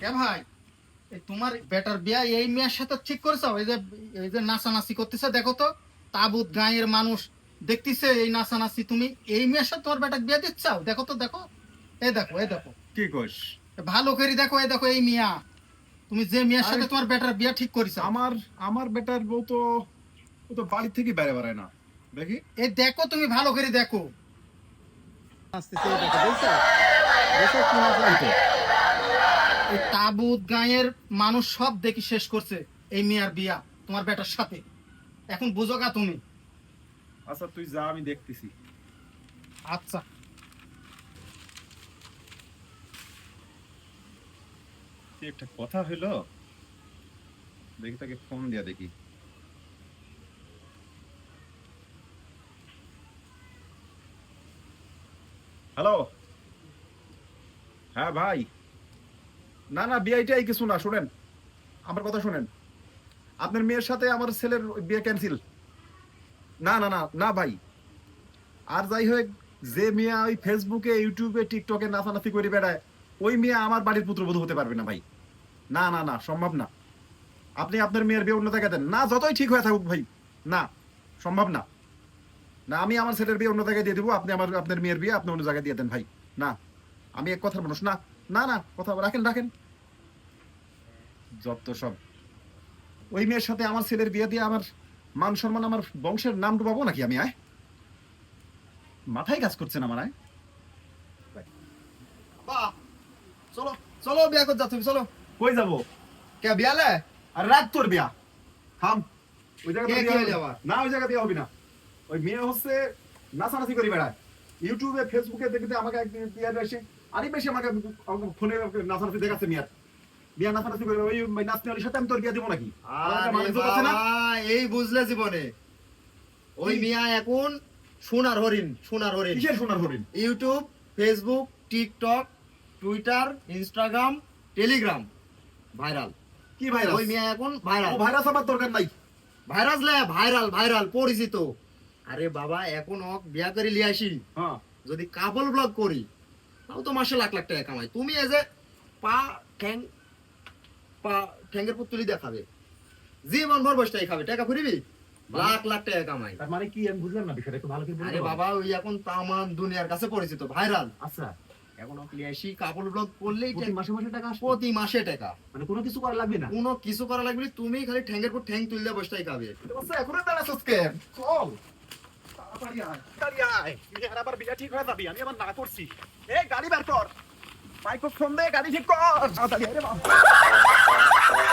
কে ভাই? তোমার বেটার বিয়া এই মেয়ের সাথে ঠিক করেছ? এই যে এই যে নাচানাচি করতেছে দেখো তো তাবুত গাঁয়ের মানুষ দেখতেছে এই নাচানাচি তুমি। এই মেয়ের সাথে তোমার বেটার বিয়া দিচ্ছাও দেখো তো দেখো। এই দেখো এই দেখো। কি কইস? ভালো করে দেখো এই দেখো এই মিয়া। তুমি যে মেয়ের সাথে তোমার বেটার বিয়া ঠিক করেছ। আমার আমার বেটার বউ তো ও তো বাড়ি থেকে বেড়ে বেড়ায় না। দেখি। এই দেখো তুমি ভালো করে দেখো। এই তাবুত গাঁয়ের মানুষ সব দেখি শেষ করছে এই মেয়ার বিয়া তোমার বেটার সাথে। এখন বুঝো গা তুমি। আচ্ছা তুই যা আমি দেখতেছি। আচ্ছা। একটা কথা হইল? দেখি তাকে ফোন দিয়া দেখি। হ্যালো? হ্যাঁ ভাই। না না বিআইটাই কিছু না, শুনেন। আমার কথা শুনেন। আপনার মেয়ের সাথে আমার ছেলের বিয়ে ক্যান্সেল না না না না ভাই। আর যাই হোক, যে মেয়ে ওই ফেসবুকে, ইউটিউবে, টিকটকে নাচানাচি করে বেড়ায়, ওই মেয়ে আমার বাড়ির পুত্রবধূ হতে পারবে না ভাই। না না না, সম্ভব না। আপনি আপনার মেয়ের বিয়ে অন্য জায়গায় দেন। না, যতই ঠিক হয়ে থাকুক ভাই, না, সম্ভব না। না, আমি আমার ছেলের বিয়ে অন্য জায়গায় দিয়ে দেবো। আপনি আমার, আপনার মেয়ের বিয়ে আপনি অন্য জায়গায় দিয়ে দেন ভাই। না, আমি এক কথার মানুষ, না। না না কথা রাখেন রাখেন। যত সব। ওই মেয়ের সাথে আমার ছেলের বিয়ে দিয়ে আমার মান সম্মান আমার বংশের নাম ডুবাবো নাকি আমি আয়? মাথায় কাজ করছে না আমার আয়। চলো চলো বিয়া করতে তুমি চলো। কই যাব? কে বিয়ালে? আর রাত তোর বিয়া। থাম। ওই আবার? না ওই জায়গা বিয়া হবে না। ওই মেয়ে হচ্ছে নাচানাচি করি বেড়ায়। ইউটিউবে ফেসবুকে দেখতে আমাকে একদিন বিয়া বেশি আরই বেশি আমাকে আমাকে ফোনে নাচানাচি দেখাচ্ছে মিয়ার। বিয়া নাচানাচি করে ওই নাচনিওয়ালির সাথে আমি তোর বিয়া দেবো নাকি? আরে মান? এই বুঝলে জীবনে। ওই মিয়া এখন সোনার হরিণ সোনার হরিণ। কিসের সোনার হরিণ? YouTube Facebook TikTok Twitter Instagram Telegram viral কি ভাই ওই মিয়া এখন ভাইরাল ও ভাইরাস আমার দরকার নাই। ভাইরাস লে ভাইরাল ভাইরাল পরিচিত। আরে বাবা এখন ওক বিয়া করে লিয়ে আসি। হ্যাঁ। যদি কাপল ব্লগ করি তাও তো মাসে লাখ লাখ টাকা কামাই। তুমি এজ এ পা ঠ্যাং পা ঠ্যাঙ্গের পুতুলি দেখাবে। জীবন ভর বসটাই খাবে। টাকা ফুরিবি? লাখ লাখ টাকা কামাই। তার মানে কি আমি বুঝলাম না বিষয়টা একটু ভালো করে আরে বাবা ওই এখন তামান দুনিয়ার কাছে পরিচিত ভাইরাল। আচ্ছা। এখন আসি কাপল ব্লগ করলেই প্রতি মাসে মাসে টাকা আসবে? প্রতি মাসে টাকা। মানে কোনো কিছু করা লাগবে না? কোনো কিছু করা লাগবে তুমি খালি ঠ্যাঙ্গের পর ঠ্যাং তুললে বসটাই খাবে। এখনও দাঁড়াচ্ছিস কেন চল। তাড়াতাড়ি বিয়ে ঠিক হয়ে যাবি, আমি আবার না করছি। এই, গাড়ি বের কর। মাইক্রোফোন দে, গাড়ি ঠিক কর।